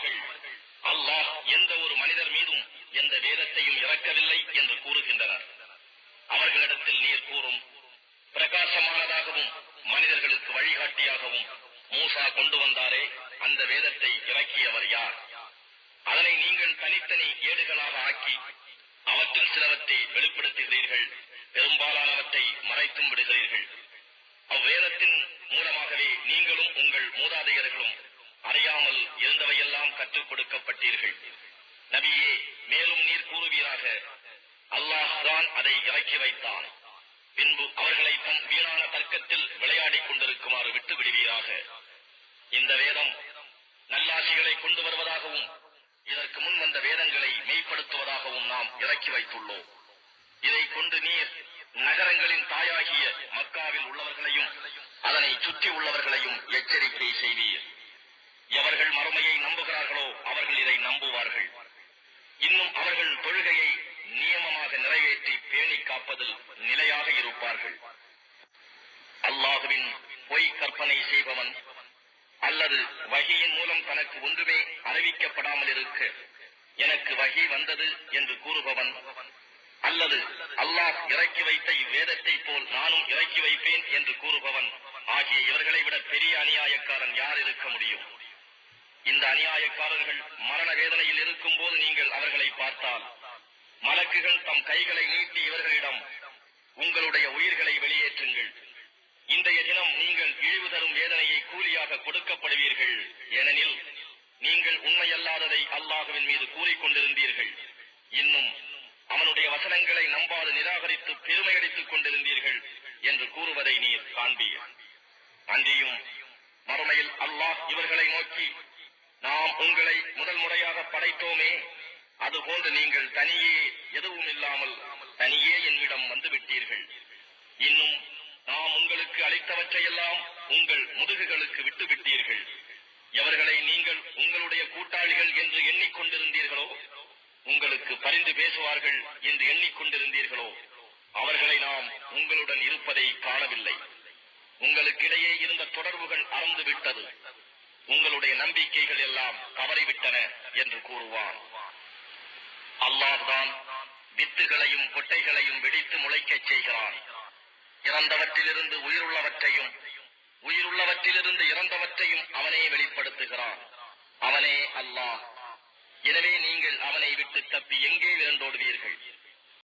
அவர்கள் அல்லாஹ் எந்த ஒரு மனிதர் மீதும் எந்த வேதத்தையும் இறக்கவில்லை என்று கூறுகின்றனர். அவர்களிடத்தில் நீர் கூறும் பிரகாசமானதாகவும் மனிதர்களுக்கு வழிகாட்டியாகவும் மூசா கொண்டு வந்தாரே அந்த வேதத்தை இறக்கியவர் யார்? அதனை நீங்கள் தனித்தனி ஏடுகளாக ஆக்கி அவற்றில் சிலவற்றை வெளிப்படுத்துகிறீர்கள் பெரும்பாலானவற்றை மறைத்தும் விடுகிறீர்கள். அவ்வேதத்தின் மூலமாகவே நீங்களும் உங்கள் மூதாதையர்களும் அறியாமல் இருந்தவையெல்லாம் கற்றுக் கொடுக்கப்பட்டீர்கள். நபியே மேலும் நீர் கூறுவீராக. அல்லாஹ் தான் அதை இறக்கி வைத்தான். பின்பு அவர்களை தன் வீணான தர்க்கத்தில் விளையாடிக் கொண்டிருக்குமாறு விட்டு விடுவீராக. இந்த வேதம் நல்லாசிகளை கொண்டு வருவதாகவும் இதற்கு முன் வந்த வேதங்களை மெய்ப்படுத்துவதாகவும் நாம் இறக்கி வைத்துள்ளோம். இதை கொண்டு நீர் நகரங்களின் தாயாகிய மக்காவில் உள்ளவர்களையும் அதனை சுற்றி உள்ளவர்களையும் எச்சரிக்கை செய்வீர். எவர்கள் மறுமையை நம்புகிறார்களோ அவர்கள் இதை நம்புவார்கள். இன்னும் அவர்கள் தொழுகையை நியமமாக நிறைவேற்றி பேணி காப்பதில் நிலையாக இருப்பார்கள். அல்லாஹுவின் பொய் கற்பனை செய்பவன் அல்லது வகையின் மூலம் தனக்கு ஒன்றுமே அறிவிக்கப்படாமல் இருக்க எனக்கு வகி வந்தது என்று கூறுபவன் அல்லது அல்லாஹ் இறக்கி வைத்த இவ்வேதத்தை போல் நானும் இறக்கி வைப்பேன் என்று கூறுபவன். ஆகிய இவர்களை விட பெரிய அநியாயக்காரன் யார் இருக்க முடியும்? இந்த அநியாயக்காரர்கள் மரண வேதனையில் இருக்கும் போது நீங்கள் அவர்களை பார்த்தால் மலக்குகள் தம் கைகளை நீட்டி இவர்களிடம் உங்களுடைய உயிர்களை வெளியேற்றுங்கள். இன்றைய தினம் நீங்கள் இழிவு தரும் வேதனையை கூலியாக கொடுக்கப்படுவீர்கள். ஏனெனில் நீங்கள் உண்மையல்லாததை அல்லாஹுவின் மீது கூறிக்கொண்டிருந்தீர்கள். இன்னும் அவனுடைய வசனங்களை நம்பாது நிராகரித்து பெருமையடித்துக் கொண்டிருந்தீர்கள் என்று கூறுவதை நீர் காண்பீர். அன்றியும் மறுமையில் அல்லாஹ் இவர்களை நோக்கி நாம் உங்களை முதல் முறையாக படைத்தோமே. அதுபோன்று நீங்கள் தனியே எதுவும் இல்லாமல் தனியே என்னிடம் வந்து விட்டீர்கள் இன்னும் நாம் உங்களுக்கு அளித்தவற்றையெல்லாம் உங்கள் முதுகுகளுக்கு விட்டு விட்டீர்கள் எவர்களை நீங்கள் உங்களுடைய கூட்டாளிகள் என்று எண்ணிக்கொண்டிருந்தீர்களோ உங்களுக்கு பரிந்து பேசுவார்கள் என்று எண்ணிக்கொண்டிருந்தீர்களோ அவர்களை நாம் உங்களுடன் இருப்பதை காணவில்லை. உங்களுக்கிடையே இருந்த தொடர்புகள் அறந்து விட்டது உங்களுடைய நம்பிக்கைகள் எல்லாம் தவறிவிட்டன என்று கூறுவான். அல்லாஹ்தான் வித்துகளையும் கொட்டைகளையும் வெடித்து முளைக்கச் செய்கிறான். இறந்தவற்றிலிருந்து உயிருள்ளவற்றையும் உயிருள்ளவற்றிலிருந்து இறந்தவற்றையும் அவனே வெளிப்படுத்துகிறான். அவனே அல்லாஹ். எனவே நீங்கள் அவனை விட்டு தப்பி எங்கே விரண்டோடுவீர்கள்?